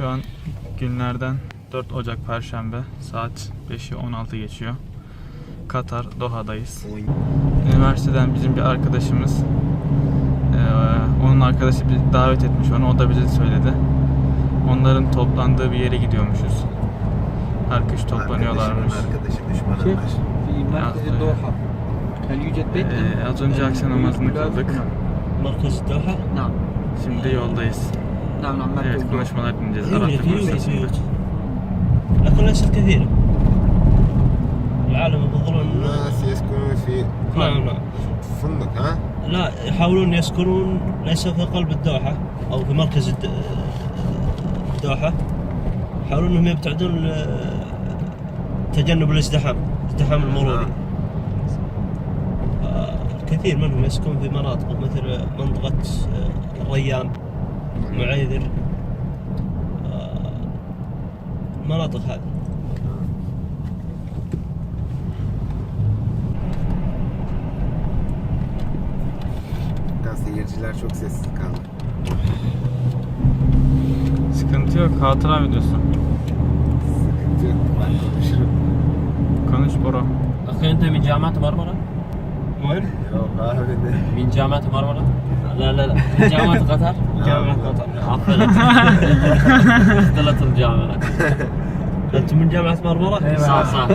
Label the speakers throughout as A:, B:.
A: Şu an günlerden 4 Ocak Perşembe saat 5'i 16 geçiyor. Katar Doha'dayız. Üniversiteden bizim bir arkadaşımız e, onun arkadaşı bir davet etmiş onu o da bize söyledi. Onların toplandığı bir yere gidiyormuşuz. Herkes toplanıyorlarmış.
B: Arkadaşım düşmanı var. Merkezi Doha. Hel?
A: E, az önce akşam namazını kıldık.
C: Merkezi
B: Doha?
A: Şimdi yoldayız.
B: نعم نعم
A: konuşmalar dinleyeceğiz.
C: يوجد
A: Arapça
C: يوجد
A: konuşacağız.
C: بيوت لكن ليست كثيرة العالم يفضلون
D: الناس يسكنون في
C: نعم نعم
D: فندق ها؟
C: لا يحاولون يسكنون ليس في قلب الدوحة أو في مركز الد- الدوحة. يحاولون أنهم يبتعدون تجنب الازدحام الازدحام المروري. آه، الكثير منهم يسكن في مناطق مثل منطقة آه، الريان. معيذر آه، المناطق هذه
D: Hatta seyirciler çok sessiz kaldı.
A: Sıkıntı yok. Hatıra videosu.
D: Sıkıntı yok. Ben konuşurum.
A: Konuş bro.
E: اخي انت من جامعه مرمره؟
C: وين؟
D: Yok abi ne?
E: من جامعه مرمره؟ لا لا لا من جامعة قطر؟
C: جامعة قطر
E: عفلت اختلط الجامعة
C: أنت من جامعة مرمرة؟
E: صح صح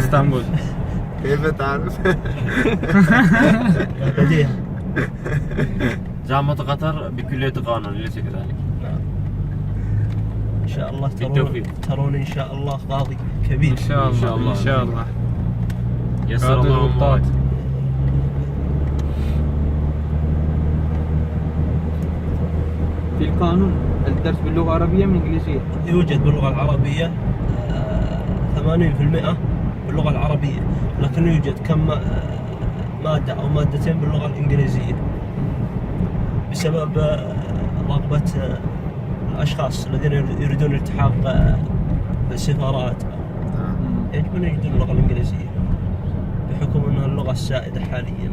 A: İstanbul.
D: كيف تعرف؟
C: بديهة
E: جامعة قطر بكلية قانون ليس كذلك
C: إن شاء الله ترون
E: بالتوفيق.
C: ترون إن شاء الله قاضي كبير
A: İnşallah.
E: İnşallah.
A: İnşallah.
E: يسر
A: قادر
E: الله
A: بالطاعة.
B: أمورك قانون الدرس باللغة العربية من الانجليزيه
C: يوجد باللغة العربية آه، 80% باللغة العربية لكن يوجد كم آه، مادة أو مادتين باللغة الإنجليزية بسبب آه، رغبة الأشخاص الذين يريدون التحاق بالسفارات. نعم. يجب ان يجدون اللغة الإنجليزية؟ بحكم انها اللغة السائدة حاليا.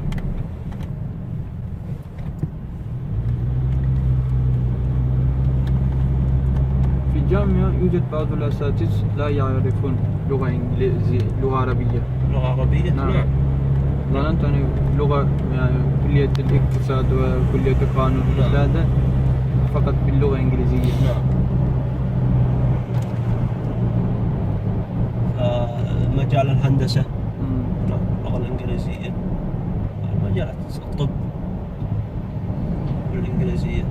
B: الجامعة يوجد بعض الأساتذة لا يعرفون لغة إنجليزية لغة عربية.
C: لغة عربية؟
B: نعم. ظننت أن لغة يعني كلية الاقتصاد وكلية القانون.
C: نعم.
B: هذا فقط باللغة الإنجليزية
C: نعم. آه، مجال الهندسة.
B: مم.
C: نعم، اللغة الإنجليزية. مجالات الطب. بالإنجليزية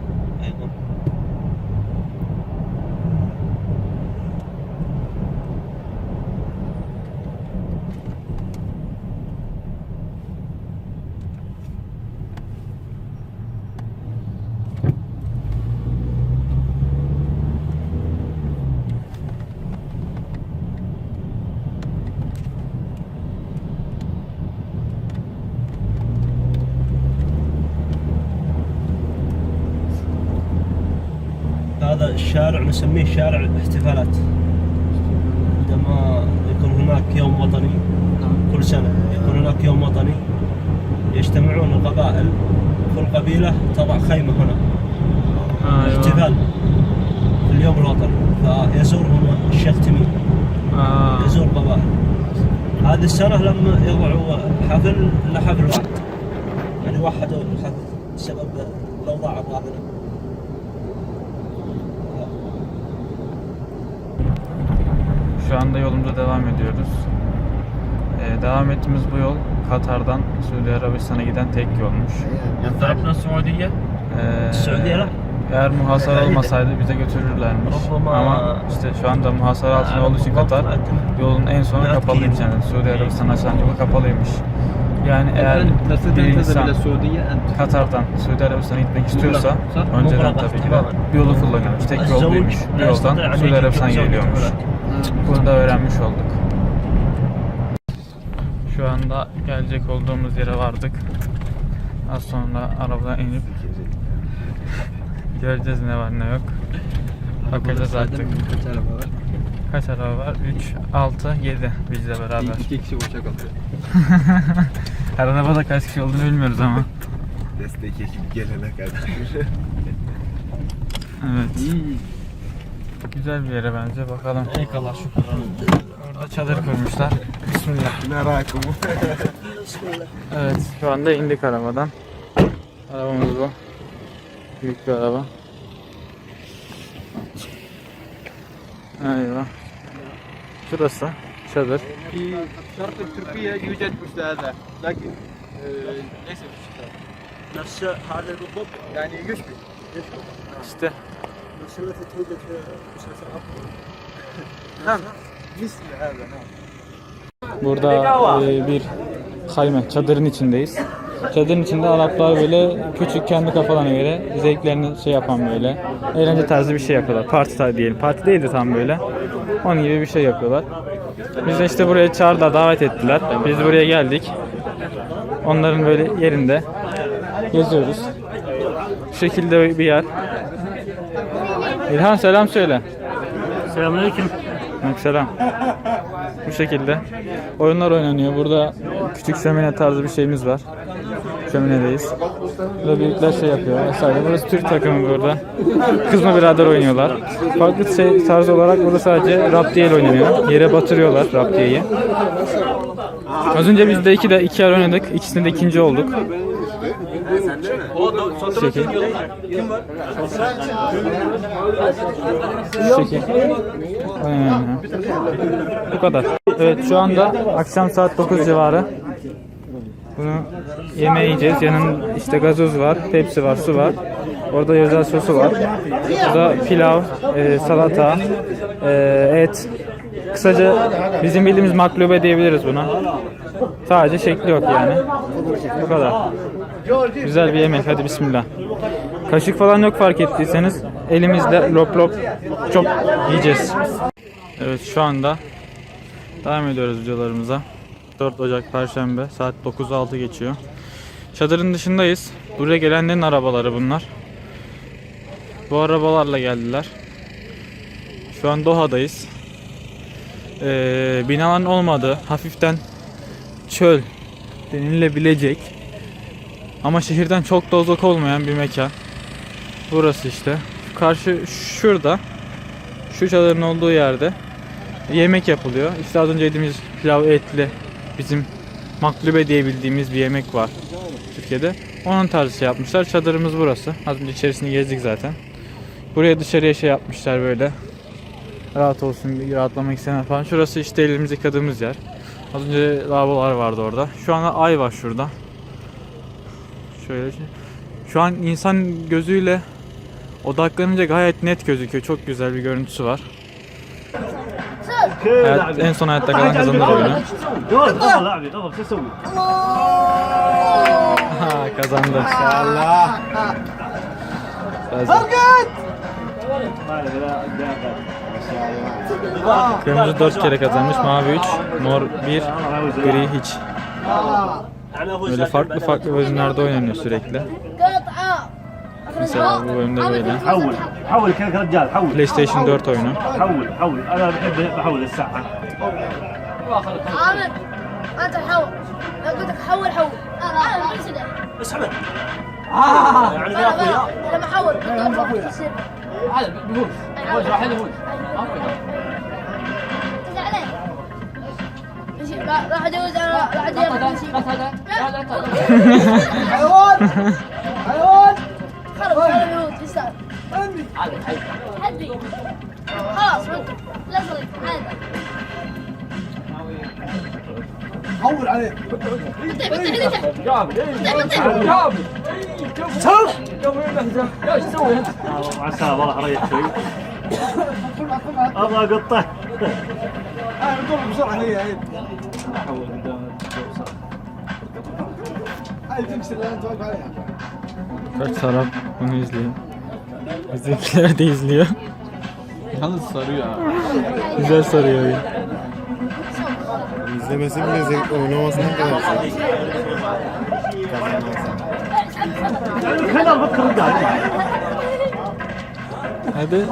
C: هذا الشارع نسميه شارع الاحتفالات. عندما يكون هناك يوم وطني
B: نعم.
C: كل سنة يكون هناك يوم وطني يجتمعون القبائل. كل قبيلة تضع خيمة هنا.
A: Ayva.
C: احتفال في اليوم الوطني. فيزور هنا الشيخ تميم
A: Aa,
C: يزور قبائل. هذه السنة لم يضعوا حفل إلا حفل واحد. يعني وحدوا الحفل بسبب الأوضاع الراهنة.
A: Şu anda yolumuza devam ediyoruz. Ee, devam ettiğimiz bu yol Katar'dan Suudi Arabististan'a giden tek yolmuş.
E: Katar'dan
A: Suudi'ye?
C: Suudi Arabistan.
A: Eğer muhasara olmasaydı bize götürürlermiş.
C: Ama
A: işte şu anda muhasara altında olduğu için Katar yolun en sonu kapalıymış yani. Suudi Arabistan açılan yolu kapalıymış. Yani eğer bir insan Katar'dan Suudi Arabistan'a gitmek istiyorsa önceden tabii ki de yolu kullanıyormuş. Tek yol buymuş. Bir yoldan Suudi
C: Arabistan
A: geliyormuş. Bunu da öğrenmiş olduk. Şu anda gelecek olduğumuz yere vardık. Az sonra arabadan inip göreceğiz ne var ne yok. Bakacağız artık.
B: Kaç araba var?
A: Kaç araba var? 3, 6, 7 bizle beraber.
B: 2 kişi boşa kalıyor.
A: Her arabada kaç kişi olduğunu bilmiyoruz ama.
D: Destek ekip gelene kadar.
A: evet. Güzel bir yere bence bakalım. Eyvallah şu Orada çadır kurmuşlar. Bismillah.
D: Merakım.
A: evet şu anda indik arabadan. Arabamız bu. Büyük bir araba. Eyvah. Şurası çadır.
B: Şartı Türkiye güç etmişlerdi. Lakin e, neyse. Şey Nasıl
C: halde bu yani
B: güç mü?
A: İşte
B: بس التي توجد في مسلسل نعم مثل هذا نعم
A: burada e, bir hayme çadırın içindeyiz. Çadırın içinde Araplar böyle küçük kendi kafalarına göre zevklerini şey yapan böyle eğlence tarzı bir şey yapıyorlar. Parti tarzı diyelim. Parti değil de tam böyle. Onun gibi bir şey yapıyorlar. Biz de işte buraya çağırdılar, davet ettiler. Biz buraya geldik. Onların böyle yerinde geziyoruz. Bu şekilde bir yer. İlhan selam söyle.
E: Selamünaleyküm.
A: Selam. Bu şekilde oyunlar oynanıyor. Burada küçük şömine tarzı bir şeyimiz var. Şöminedeyiz. Burada büyükler şey yapıyor vesaire. Burası Türk takımı burada. Kızma birader oynuyorlar. Farklı şey tarzı olarak burada sadece raptiye oynanıyor. Yere batırıyorlar raptiyeyi. Az önce biz de iki de iki yer oynadık. İkisinde de ikinci olduk. Bu şekil. Bu kadar. Evet şu anda akşam saat 9 civarı. Bunu yemeği yiyeceğiz. Yanın işte gazoz var, Pepsi var, su var. Orada özel sosu var. Burada pilav, e, salata, e, et. Kısaca bizim bildiğimiz maklube diyebiliriz buna. Sadece şekli yok yani. Bu kadar. Güzel bir yemek. Hadi bismillah. Kaşık falan yok fark ettiyseniz. Elimizle lop lop çok yiyeceğiz. Evet şu anda devam ediyoruz videolarımıza. 4 Ocak Perşembe saat 9.06 geçiyor. Çadırın dışındayız. Buraya gelenlerin arabaları bunlar. Bu arabalarla geldiler. Şu an Doha'dayız. Ee, binaların olmadığı hafiften çöl denilebilecek ama şehirden çok da uzak olmayan bir mekan. Burası işte. Karşı şurada şu çadırın olduğu yerde yemek yapılıyor. İşte az önce yediğimiz pilav etli bizim maklube diye bildiğimiz bir yemek var Türkiye'de. Onun tarzı şey yapmışlar. Çadırımız burası. Az önce içerisini gezdik zaten. Buraya dışarıya şey yapmışlar böyle. Rahat olsun, bir rahatlamak isteyenler falan. Şurası işte elimizi yıkadığımız yer. Az önce lavabolar vardı orada. Şu anda ay var şurada. Şöyle. Şey- Şu an insan gözüyle odaklanınca gayet net gözüküyor. Çok güzel bir görüntüsü var. Hayat, en son hayatta kalan kazanır oyunu. Ha, kazandı.
D: Allah. Hazret.
A: Kırmızı 4 kere kazanmış, mavi 3, mor 1, gri hiç.
E: يعني هو
A: Böyle farklı farklı bölümlerde oynanıyor sürekli.
F: قطعة
A: Mesela bu bölümde böyle.
E: حول حول كذا رجال حول
A: PlayStation 4 oyunu.
E: حول حول انا بحب بحول الساعه
F: عامر انت حول لو قلت لك حول حول انا ما يصير
E: بس حمد
F: يعني لما احول يصير
G: هذا بيفوز فوز واحد
F: يفوز راح ادوز أنا راح ادوز
G: لا لا لا
F: حيوان حيوان خلاص أنا
G: بيموت يسار
F: حدي خلاص الازرق هذا.
B: حول عليه
F: انت انت انت
G: جاب جاب شوف 要不是
E: 等着，要是我就打
B: 了，完事儿了，还得吹。Allah götter. Abi dur bu sana ya.
A: Kaç taraf bunu izliyor. Bizimkiler de izliyor.
B: Yalnız sarıyor.
A: Güzel sarıyor oyun.
D: İzlemesi bile zevkli oynamasına kadar.
E: Kanal bak kırıldı.
A: Hadi.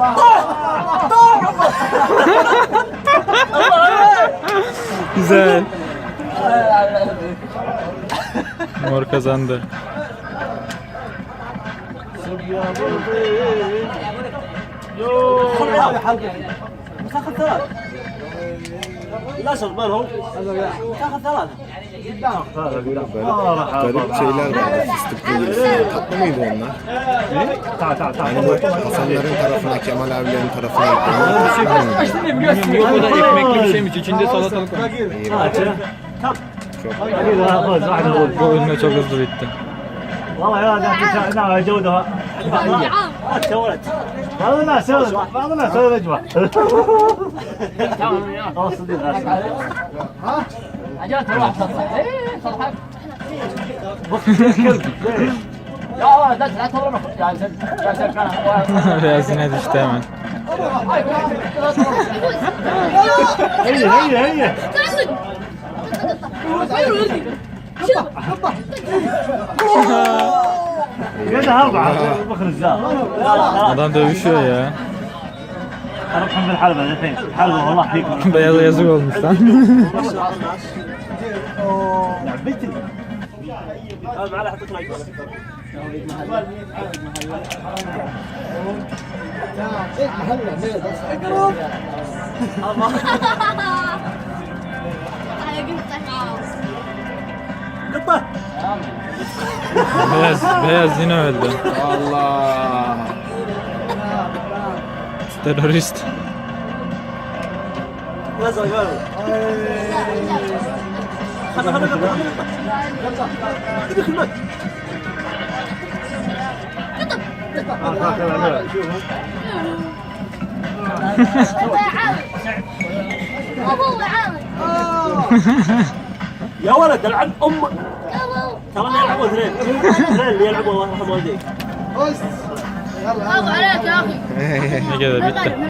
A: Güzel. Mor kazandı.
C: Yo. Nasıl ben o? Takı falan.
D: Garip şeyler vardı fıstıklı şey. tatlı mıydı onlar? Ne? Ta ta ta. Yani bu Hasanların tarafına, Kemal abilerin tarafına gittiğini
A: Yok o da ekmekli bir şeymiş. İçinde salatalık var. Çok. Hadi daha fazla. Hadi bu önüne çok hızlı bitti.
C: Vallahi ya ben bir tane daha acı o da. Bak, bak, bak, bak,
G: bak, Sağına sağına. Sağına sağına. Tamam ya. Olsun diyor. Ha? Acaba tamam. Eee salak.
A: Bak. Ya da
C: sen tamam. Ya sen ya sen kana.
A: Reyazine düştü hemen.
C: Hayır hayır hayır. Hayır hayır. Adam dövüşüyor
A: ya. Beyaz yazık olmuş lan.
C: لعبتي هذا معاه حطيت نجوى قطه
A: Beyaz, beyaz yine öldü.
D: Allah.
A: Terörist.
C: لزق قالوا خذ خذ قطه
F: ابو عامر
C: يا ولد العب
F: أم.
C: ترى يلعبوا اثنين. اثنين اللي يلعبوا الله يرحم والديك
F: ابو عليك يا
A: أخي. kadar bitti.